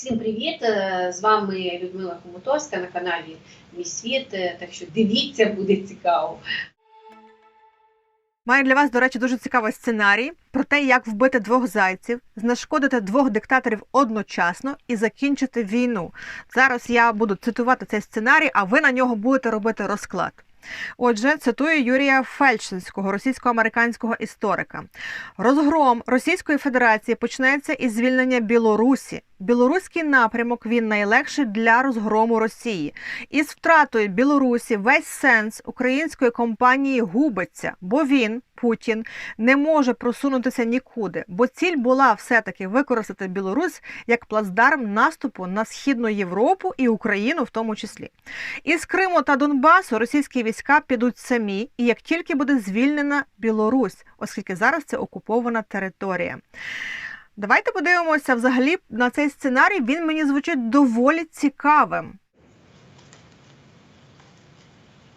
Всім привіт! Е, З вами Людмила Хомутовська на каналі Мій світ. Е, Так що дивіться, буде цікаво. Маю для вас, до речі, дуже цікавий сценарій про те, як вбити двох зайців, знешкодити двох диктаторів одночасно і закінчити війну. Зараз я буду цитувати цей сценарій, а ви на нього будете робити розклад. Отже, цитую Юрія Фельдшинського, російсько-американського історика. Розгром Російської Федерації почнеться із звільнення Білорусі. Білоруський напрямок він найлегший для розгрому Росії. Із втратою Білорусі весь сенс української компанії губиться, бо він, Путін, не може просунутися нікуди, бо ціль була все-таки використати Білорусь як плацдарм наступу на східну Європу і Україну в тому числі. Із Криму та Донбасу російські війська підуть самі, і як тільки буде звільнена Білорусь, оскільки зараз це окупована територія. Давайте подивимося взагалі на цей сценарій. Він мені звучить доволі цікавим.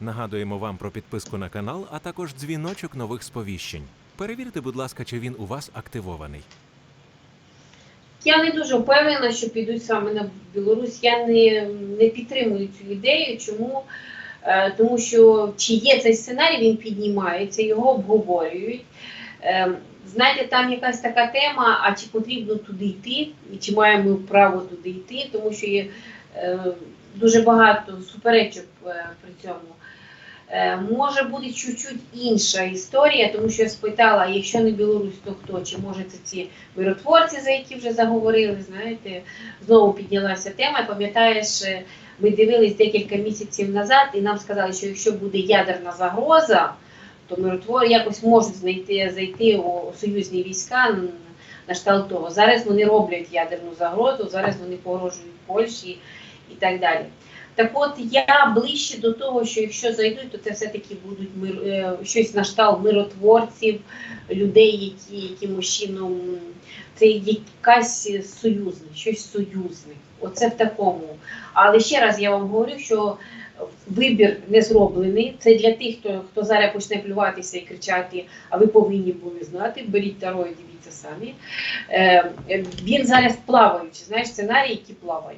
Нагадуємо вам про підписку на канал, а також дзвіночок нових сповіщень. Перевірте, будь ласка, чи він у вас активований. Я не дуже впевнена, що підуть саме на Білорусь. Я не, не підтримую цю ідею. Чому? Е, Тому що чи є цей сценарій, він піднімається, його обговорюють. Е, Знаєте, там якась така тема, а чи потрібно туди йти, і чи маємо право туди йти, тому що є е, дуже багато суперечок при цьому. Е, може бути чуть-чуть інша історія, тому що я спитала, якщо не Білорусь, то хто? Чи може це ці миротворці, за які вже заговорили, знаєте, знову піднялася тема. Пам'ятаєш, е, ми дивились декілька місяців назад, і нам сказали, що якщо буде ядерна загроза, то миротвори якось можуть знайти зайти у союзні війська на штат того. Зараз вони роблять ядерну загрозу, зараз вони погрожують Польщі і так далі. Так от я ближче до того, що якщо зайдуть, то це все-таки будуть мир, е, щось на штат миротворців, людей, які якимось чином це якась союзник, щось союзник. Оце в такому. Але ще раз я вам говорю, що вибір не зроблений. Це для тих, хто, хто зараз почне плюватися і кричати, а ви повинні були знати, беріть таро і дивіться самі. Е, е, він зараз плаваючий, знаєш, сценарій, який плаває.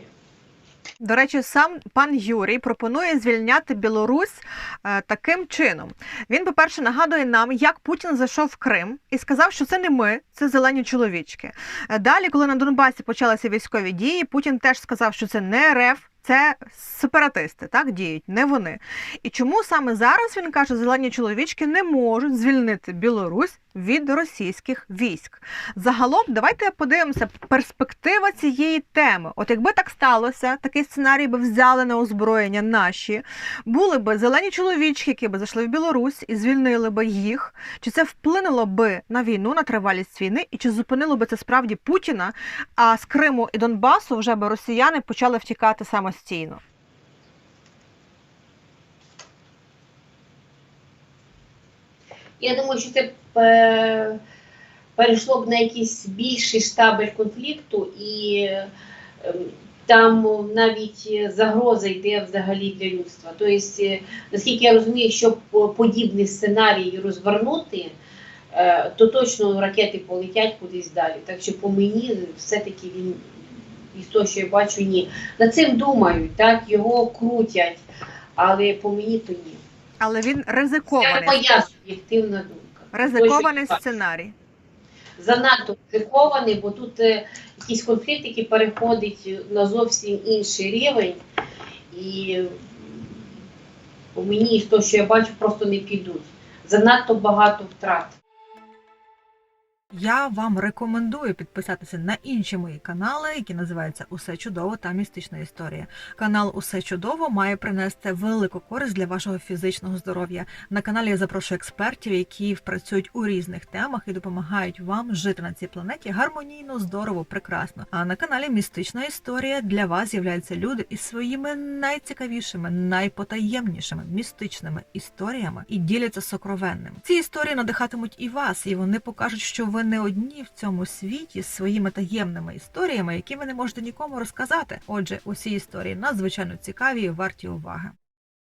До речі, сам пан Юрій пропонує звільняти Білорусь е, таким чином. Він, по-перше, нагадує нам, як Путін зайшов в Крим і сказав, що це не ми, це зелені чоловічки. Е, Далі, коли на Донбасі почалися військові дії, Путін теж сказав, що це не РФ. Це сепаратисти, так діють, не вони. І чому саме зараз він каже, зелені чоловічки не можуть звільнити Білорусь від російських військ? Загалом, давайте подивимося перспектива цієї теми. От якби так сталося, такий сценарій би взяли на озброєння наші, були би зелені чоловічки, які би зайшли в Білорусь і звільнили би їх. Чи це вплинуло би на війну, на тривалість війни, і чи зупинило би це справді Путіна? А з Криму і Донбасу вже би росіяни почали втікати самостійно? Я думаю, що це е, перейшло б на якийсь більший штабель конфлікту, і е, там навіть загроза йде взагалі для людства. Тобто, е, наскільки я розумію, щоб подібний сценарій розвернути, то точно ракети полетять кудись далі. Так що по мені все-таки він із того, що я бачу, ні. Над цим думають, так, його крутять, але по мені то ні. Але він Це ризикований. моя суб'єктивна думка. Ризикований Той, сценарій. Занадто ризикований, бо тут е, якийсь конфлікт, який переходить на зовсім інший рівень. І у мені з того, що я бачу, просто не підуть. Занадто багато втрат. Я вам рекомендую підписатися на інші мої канали, які називаються Усе чудово та містична історія. Канал Усе чудово має принести велику користь для вашого фізичного здоров'я. На каналі я запрошую експертів, які працюють у різних темах і допомагають вам жити на цій планеті гармонійно, здорово, прекрасно. А на каналі Містична історія для вас з'являються люди із своїми найцікавішими, найпотаємнішими містичними історіями і діляться сокровенним. Ці історії надихатимуть і вас, і вони покажуть, що ви не одні в цьому світі з своїми таємними історіями, які ви не можете нікому розказати. Отже, усі історії надзвичайно цікаві і варті уваги.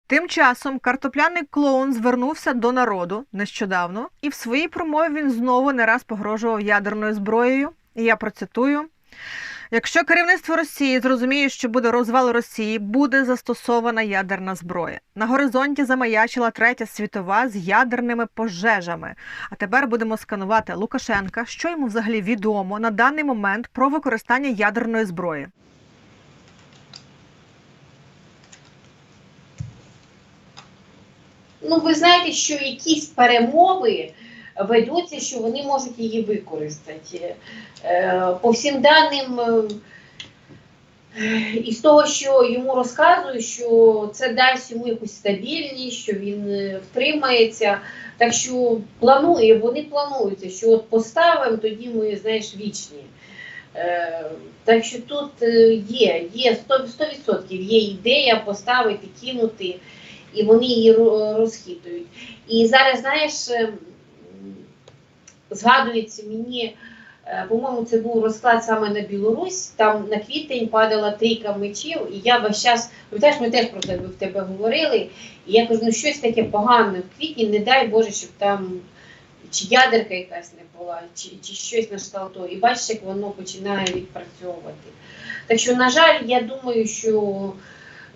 Тим часом картопляний клоун звернувся до народу нещодавно, і в своїй промові він знову не раз погрожував ядерною зброєю. І я процитую. Якщо керівництво Росії зрозуміє, що буде розвал Росії, буде застосована ядерна зброя. На горизонті замаячила третя світова з ядерними пожежами. А тепер будемо сканувати Лукашенка, що йому взагалі відомо на даний момент про використання ядерної зброї. Ну, ви знаєте, що якісь перемови ведуться, що вони можуть її використати. Е, По всім даним, е, із того, що йому розказують, що це дасть йому якусь стабільність, що він е, втримається. Так що планує, вони плануються, що от поставимо, тоді ми, знаєш, вічні. Так що тут є, є 100%, 100% є ідея поставити, кинути і вони її ро- розхитують. І зараз, знаєш, згадується мені, е, по-моєму, це був розклад саме на Білорусь, там на квітень падала трійка мечів, і я весь час, пам'ятаєш, ми теж про тебе в тебе говорили, і я кажу, ну щось таке погане в квітні, не дай Боже, щоб там чи ядерка якась не була, чи, чи щось на того. І бачиш, як воно починає відпрацьовувати. Так що, на жаль, я думаю, що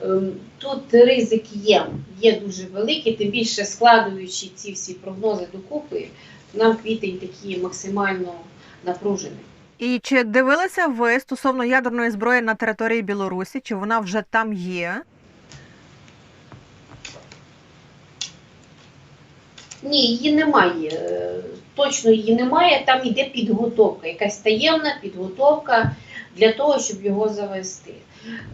ем, тут ризик є, є дуже великий, тим більше складуючи ці всі прогнози докупи, нам квітень такий максимально напружений. І чи дивилися ви стосовно ядерної зброї на території Білорусі? Чи вона вже там є? Ні, її немає. Е, Точно її немає. Там іде підготовка, якась таємна підготовка для того, щоб його завести.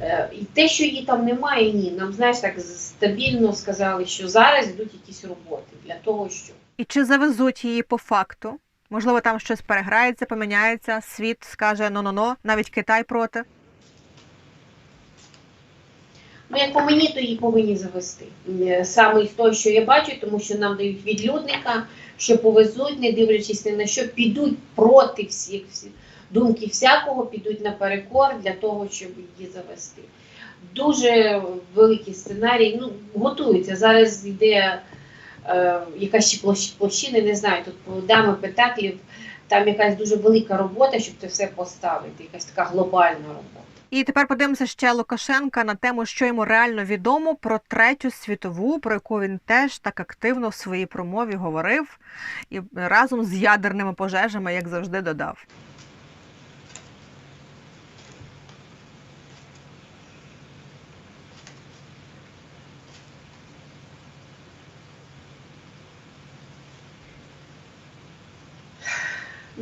Е, І те, що її там немає, ні. Нам знаєш так стабільно сказали, що зараз йдуть якісь роботи для того, щоб. І чи завезуть її по факту? Можливо, там щось переграється, поміняється, світ скаже но-но-но, навіть Китай проти. Ну, як по мені, то її повинні завести. Е, Саме із того, що я бачу, тому що нам дають відлюдника, що повезуть, не дивлячись ні на що, підуть проти всіх, думки всякого, підуть наперекор для того, щоб її завести. Дуже великий сценарій. Ну, готується. Зараз йде якась ще площ- площини, не знаю, тут дами петаклів, там якась дуже велика робота, щоб це все поставити, якась така глобальна робота. І тепер подивимося ще Лукашенка на тему, що йому реально відомо про третю світову, про яку він теж так активно в своїй промові говорив, і разом з ядерними пожежами, як завжди, додав.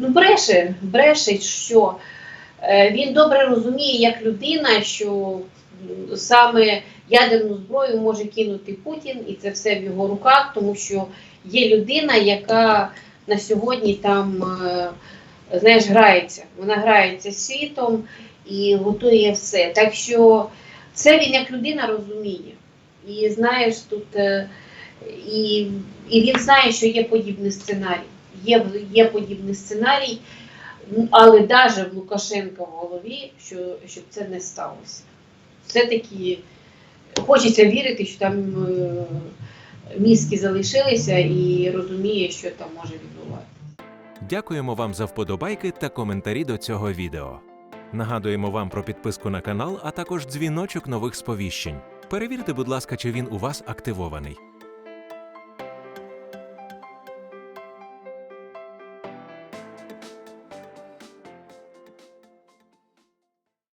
Ну, бреше, бреше, що е, він добре розуміє як людина, що саме ядерну зброю може кинути Путін, і це все в його руках, тому що є людина, яка на сьогодні там, е, знаєш, грається. Вона грається світом і готує все. Так що це він як людина розуміє. І знаєш, тут е, і, і він знає, що є подібний сценарій. Є, є подібний сценарій, але навіть в Лукашенка в голові, що, щоб це не сталося. Все-таки хочеться вірити, що там е, мізки залишилися і розуміє, що там може відбуватися. Дякуємо вам за вподобайки та коментарі до цього відео. Нагадуємо вам про підписку на канал, а також дзвіночок нових сповіщень. Перевірте, будь ласка, чи він у вас активований.